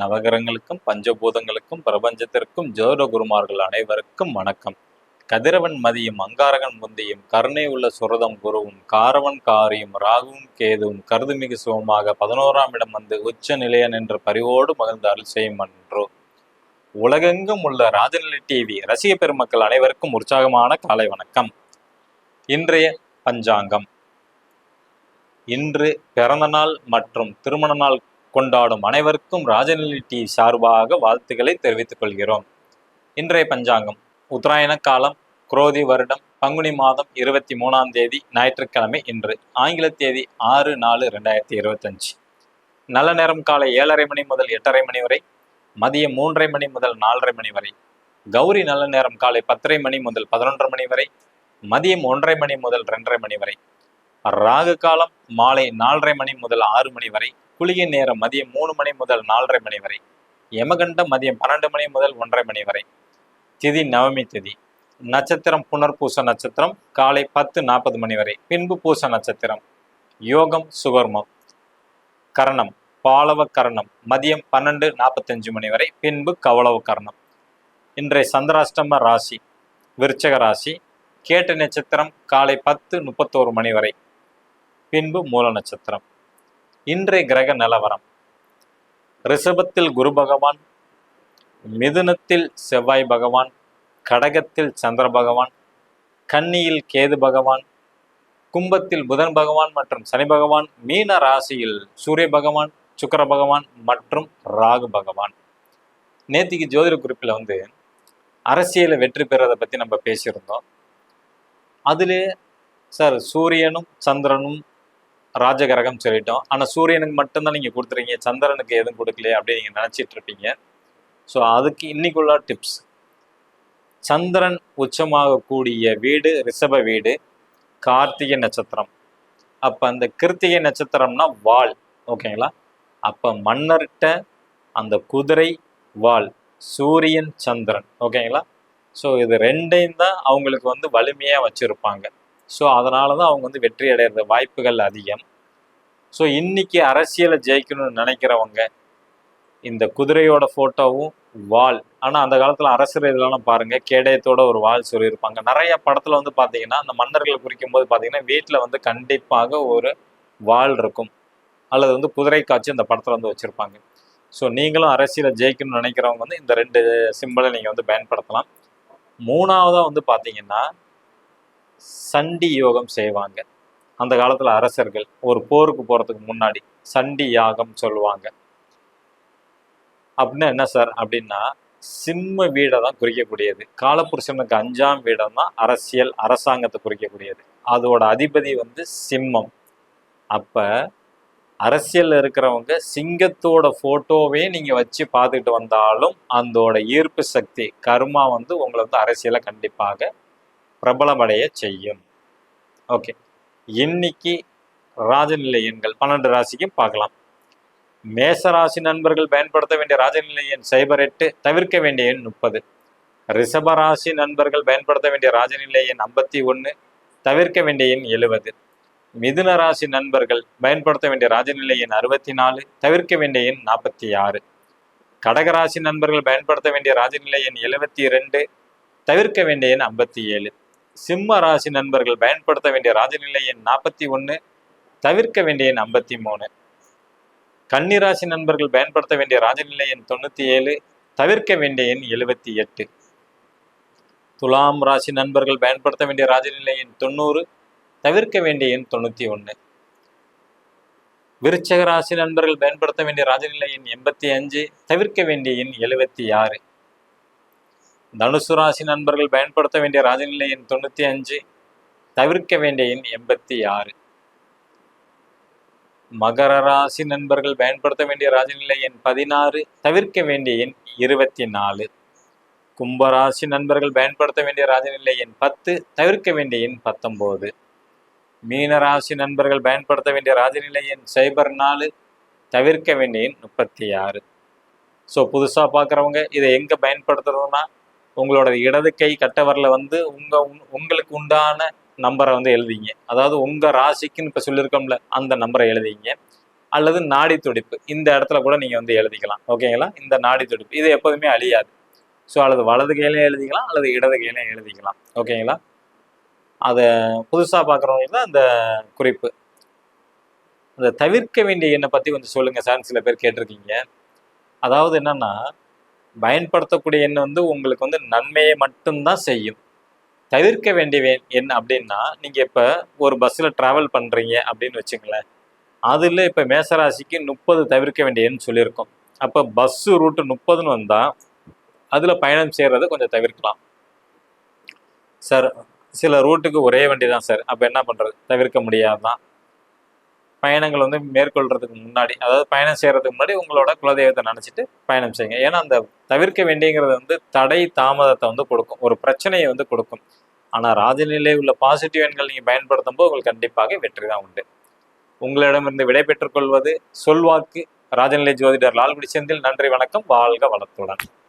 நவகிரகங்களுக்கும் பஞ்சபூதங்களுக்கும் பிரபஞ்சத்திற்கும் ஜோர குருமார்கள் அனைவருக்கும் வணக்கம். கதிரவன் மதியும் அங்காரகன் முந்தியும் கருணை உள்ள சுரதம் குருவும் காரவன் காரியும் ராகுவும் கேதுவும் கருதுமிகு சுகமாக பதினோராம் இடம் வந்து உச்ச நிலையன் என்ற பரிவோடு மகிழ்ந்து அருள் செய்யும் அன்றோ. உலகெங்கும் உள்ள ராஜநிலை டிவி ரசிக பெருமக்கள் அனைவருக்கும் உற்சாகமான காலை வணக்கம். இன்றைய பஞ்சாங்கம். இன்று பிறந்த நாள் மற்றும் திருமண நாள் கொண்டாடும் அனைவருக்கும் ராஜநிலை டி சார்பாக வாழ்த்துக்களை தெரிவித்துக் கொள்கிறோம். இன்றைய பஞ்சாங்கம் உத்தராயண காலம் குரோதி வருடம் பங்குனி மாதம் இருபத்தி மூணாம் தேதி ஞாயிற்றுக்கிழமை இன்று ஆங்கில தேதி ஆறு நாலு ரெண்டாயிரத்தி இருபத்தஞ்சு. நல்ல நேரம் காலை ஏழரை மணி முதல் எட்டரை மணி வரை மதியம் மூன்றரை மணி முதல் நாலரை மணி வரை கௌரி நல்ல நேரம் காலை பத்தரை மணி முதல் பதினொன்றரை மணி வரை மதியம் ஒன்றரை மணி முதல் ரெண்டரை மணி வரை. ராகு காலம் மாலை நாலரை மணி முதல் ஆறு மணி வரை குளிகை நேரம் மதியம் மூணு மணி முதல் நாலரை மணி வரை யமகண்டம் மதியம் பன்னெண்டு மணி முதல் ஒன்றரை மணி வரை. திதி நவமி திதி. நட்சத்திரம் புனர்பூச நட்சத்திரம் காலை பத்து நாற்பது மணி வரை பின்பு பூச நட்சத்திரம். யோகம் சுகர்மம். கரணம் பாலவ கரணம் மதியம் பன்னெண்டு நாற்பத்தஞ்சு மணி வரை பின்பு கவளவ கரணம். இன்றைய சந்திராஷ்டம ராசி விருச்சக ராசி கேட்ட நட்சத்திரம் காலை பத்து முப்பத்தோரு மணி வரை. பின்பு மூல நட்சத்திரம். இன்றைய கிரக நிலவரம். ரிஷபத்தில் குரு பகவான் மிதுனத்தில் செவ்வாய் பகவான் கடகத்தில் சந்திர பகவான் கன்னியில் கேது பகவான் கும்பத்தில் புதன் பகவான் மற்றும் சனி பகவான் மீன ராசியில் சூரிய பகவான் சுக்கர பகவான் மற்றும் ராகு பகவான். நேத்திக்கு ஜோதிட குறிப்பில் வந்து அரசியலை வெற்றி பெறதை பற்றி நம்ம பேசியிருந்தோம். அதிலே சார் சூரியனும் சந்திரனும் ராஜகரகம் சொல்லிட்டோம். ஆனால் சூரியனுக்கு மட்டும்தான் நீங்கள் கொடுத்துறீங்க. சந்திரனுக்கு எதுவும் கொடுக்கலையே அப்படின்னு நீங்கள் நினச்சிட்டு இருப்பீங்க. ஸோ அதுக்கு இன்னைக்குள்ள டிப்ஸ் சந்திரன் உச்சமாகக்கூடிய வீடு ரிஷப வீடு கார்த்திகை நட்சத்திரம். அப்போ அந்த கிருத்திகை நட்சத்திரம்னா வால். ஓகேங்களா? அப்போ மன்னர்கிட்ட அந்த குதிரை வால். சூரியன் சந்திரன். ஓகேங்களா? ஸோ இது ரெண்டையும் தான் அவங்களுக்கு வந்து வலிமையாக வச்சுருப்பாங்க. ஸோ அதனால தான் அவங்க வந்து வெற்றி அடைகிற வாய்ப்புகள் அதிகம். ஸோ இன்னைக்கு அரசியலை ஜெயிக்கணும்னு நினைக்கிறவங்க இந்த குதிரையோட ஃபோட்டோவும் வால். ஆனால் அந்த காலத்தில் அரசர் இதெல்லாம் பாருங்க கேடயத்தோட ஒரு வால் சொல்லியிருப்பாங்க. நிறைய படத்தில் வந்து பார்த்தீங்கன்னா அந்த மன்னர்களை குறிக்கும் போது பார்த்தீங்கன்னா வீட்டில் வந்து கண்டிப்பாக ஒரு வால் இருக்கும். அல்லது வந்து குதிரை காட்சி அந்த படத்தில் வந்து வச்சுருப்பாங்க. ஸோ நீங்களும் அரசியலை ஜெயிக்கணும்னு நினைக்கிறவங்க வந்து இந்த ரெண்டு சிம்பிளை நீங்கள் வந்து பயன்படுத்தலாம். மூணாவதாக வந்து பார்த்தீங்கன்னா சண்டி யோகம் செய்வாங்க. அந்த காலத்தில் அரசர்கள் ஒரு போருக்கு போகிறதுக்கு முன்னாடி சண்டி யாகம் சொல்லுவாங்க. அப்படின்னா என்ன சார் அப்படின்னா சிம்ம வீடை தான் குறிக்கக்கூடியது. காலப்புருஷனுக்கு அஞ்சாம் வீடம் தான் அரசியல் அரசாங்கத்தை குறிக்கக்கூடியது. அதோட அதிபதி வந்து சிம்மம். அப்போ அரசியல்ல இருக்கிறவங்க சிங்கத்தோட போட்டோவே நீங்க வச்சு பார்த்துக்கிட்டு வந்தாலும் அதோட ஈர்ப்பு சக்தி கர்மா வந்து உங்களை வந்து அரசியலை கண்டிப்பாக பிரபலமடைய செய்யும். ஓகே இன்னைக்கு ராஜநிலை எண்கள் பன்னெண்டு ராசிக்கும் பார்க்கலாம். மேச ராசி நண்பர்கள் பயன்படுத்த வேண்டிய ராஜநிலை எண் சைபர் எட்டு தவிர்க்க வேண்டிய எண் முப்பது. ரிஷபராசி நண்பர்கள் பயன்படுத்த வேண்டிய ராஜநிலை எண் ஐம்பத்தி ஒன்று தவிர்க்க வேண்டிய எண் எழுபது மிதுன ராசி நண்பர்கள் பயன்படுத்த வேண்டிய ராஜநிலை எண் அறுபத்தி நாலு தவிர்க்க வேண்டிய எண் நாற்பத்தி ஆறு. கடகராசி நண்பர்கள் பயன்படுத்த வேண்டிய ராஜநிலை எண் எழுபத்தி ரெண்டு தவிர்க்க வேண்டிய எண் ஐம்பத்தி ஏழு. சிம்ம ராசி நண்பர்கள் பயன்படுத்த வேண்டிய ராஜநிலை எண் நாற்பத்தி ஒன்று தவிர்க்க வேண்டிய எண் ஐம்பத்தி மூணு. கன்னிராசி நண்பர்கள் பயன்படுத்த வேண்டிய ராஜநிலை எண் தொண்ணூற்றி ஏழு தவிர்க்க வேண்டிய எண் எழுபத்தி எட்டு. துலாம் ராசி நண்பர்கள் பயன்படுத்த வேண்டிய ராஜநிலை எண் தொண்ணூறு தவிர்க்க வேண்டிய எண் தொண்ணூற்றி ஒன்று விருச்சக ராசி நண்பர்கள் பயன்படுத்த வேண்டிய ராஜநிலை எண் எண்பத்தி அஞ்சு தவிர்க்க வேண்டிய எண் எழுபத்தி ஆறு. தனுசு ராசி நண்பர்கள் பயன்படுத்த வேண்டிய ராஜநிலை எண் தொண்ணூற்றி அஞ்சு தவிர்க்க வேண்டிய எண் எண்பத்தி ஆறு. மகர ராசி நண்பர்கள் பயன்படுத்த வேண்டிய ராஜநிலை எண் பதினாறு தவிர்க்க வேண்டிய எண் இருபத்தி நாலு. கும்பராசி நண்பர்கள் பயன்படுத்த வேண்டிய ராஜநிலை எண் பத்து தவிர்க்க வேண்டிய எண் பத்தொம்போது. மீனராசி நண்பர்கள் பயன்படுத்த வேண்டிய ராஜநிலை எண் சைபர் நாலு தவிர்க்க வேண்டிய எண் முப்பத்தி ஆறு. ஸோ புதுசாக பார்க்குறவங்க இதை எங்கே பயன்படுத்துகிறோன்னா உங்களோட இடது கை கட்டவரில் வந்து உங்கள் உங்களுக்கு உண்டான நம்பரை வந்து எழுதிங்க அதாவது உங்கள் ராசிக்குன்னு இப்போ சொல்லியிருக்கோம்ல அந்த நம்பரை எழுதிங்க அல்லது நாடி துடிப்பு இந்த இடத்துல கூட நீங்கள் வந்து எழுதிக்கலாம். ஓகேங்களா இந்த நாடி துடிப்பு இது எப்போதுமே அழியாது. ஸோ அல்லது வலது கையிலையும் எழுதிக்கலாம் அல்லது இடது கையிலையும் எழுதிக்கலாம். ஓகேங்களா அதை புதுசாக பார்க்குறவங்களுக்கு தான் அந்த குறிப்பு. அந்த தவிர்க்க வேண்டிய எண்ணை பற்றி கொஞ்சம் சொல்லுங்கள் சார் சில பேர் கேட்டிருக்கீங்க. அதாவது என்னென்னா பயன்படுத்தக்கூடிய எண் வந்து உங்களுக்கு வந்து நன்மையை மட்டும்தான் செய்யும். தவிர்க்க வேண்டிய வே- எண் அப்படின்னா நீங்கள் இப்போ ஒரு பஸ்ஸில் ட்ராவல் பண்ணுறீங்க அப்படின்னு வச்சுங்களேன் அதில் இப்போ மேசராசிக்கு முப்பது தவிர்க்க வேண்டிய எண் சொல்லியிருக்கோம். அப்போ பஸ்ஸு ரூட்டு முப்பதுன்னு வந்தால் அதில் பயணம் செய்கிறத கொஞ்சம் தவிர்க்கலாம். சார் சில ரூட்டுக்கு ஒரே வண்டி தான் சார் அப்போ என்ன பண்ணுறது தவிர்க்க முடியாது? தான் பயணங்கள் வந்து மேற்கொள்றதுக்கு முன்னாடி அதாவது பயணம் செய்யறதுக்கு முன்னாடி உங்களோட குலதெய்வத்தை நினச்சிட்டு பயணம் செய்யுங்க. ஏன்னா அந்த தவிர்க்க வேண்டியங்கிறது வந்து தடை தாமதத்தை வந்து கொடுக்கும். ஒரு பிரச்சனையை வந்து கொடுக்கும். ஆனால் ராஜநிலை உள்ள பாசிட்டிவ் எண்கள் நீங்கள் பயன்படுத்தும் போது உங்களுக்கு கண்டிப்பாக வெற்றி தான் உண்டு. உங்களிடமிருந்து விடை பெற்றுக்கொள்வது சொல்வாக்கு. ராஜநிலை ஜோதிடர் லால்குடி செந்தில் நன்றி வணக்கம். வாழ்க வளத்துடன்.